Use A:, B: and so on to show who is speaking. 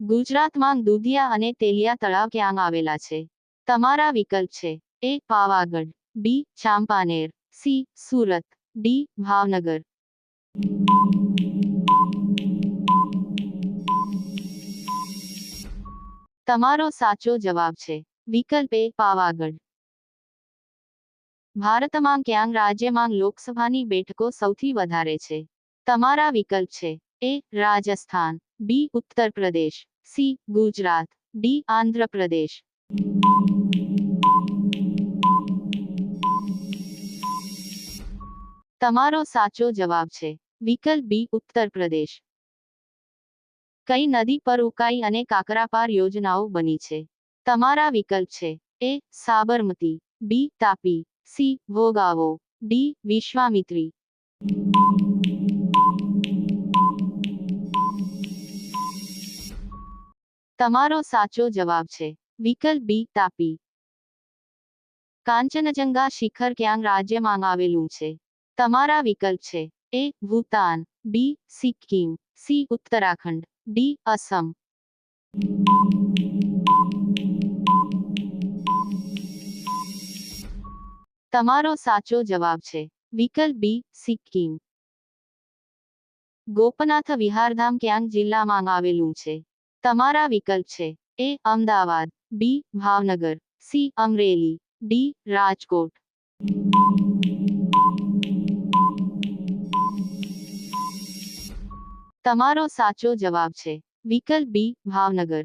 A: ગુજરાતમાં દુધિયા અને તેલિયા તળાવ ક્યાં આવેલા છે? તમારા વિકલ્પ છે. A. Pavagadh. B. Champaner. C. Surat. D. Bhavnagar. તમારો સાચો જવાબ છે. વિકલ્પ એ. પાવાગઢ. ભારતમાં ક્યાં રાજ્યમાં લોકસભાની બેઠકો સૌથી વધારે છે? તમારા વિકલ્પ છે. એ. રાજસ્થાન. બી. ઉત્તર પ્રદેશ સી, ગુજરાત. ડી આંધ્ર પ્રદેશ તમારો સાચો જવાબ છે વિકલ્પ બી, ઉત્તર પ્રદેશ. કઈ નદી પર ઉકાઈ અને કાકરાપાર યોજનાઓ બની છે? તમારા વિકલ્પ છે, A, Sabarmati. B, Tapi. C Bhogavo D, Vishwamitri. તમારો સાચો જવાબ છે. વિકલ્પ બી, તાપી. કાંચનજંગા શિખર ક્યાં રાજ્યમાં આવેલું છે. તમારા વિકલ્પ છે. A, Bhutan. B, Sikkim. C, Uttarakhand. D, Assam. તમારો સાચો જવાબ છે. વિકલ્પ બી, સિક્કિમ. ગોપનાથ વિહારધામ ક્યાંક જિલ્લામાં આવેલું છે. તમારા વિકલ્પ છે. A Ahmedabad, B Bhavnagar, C Amreli, D Rajkot. તમારો સાચો જવાબ છે. વિકલ્પ બી ભાવનગર.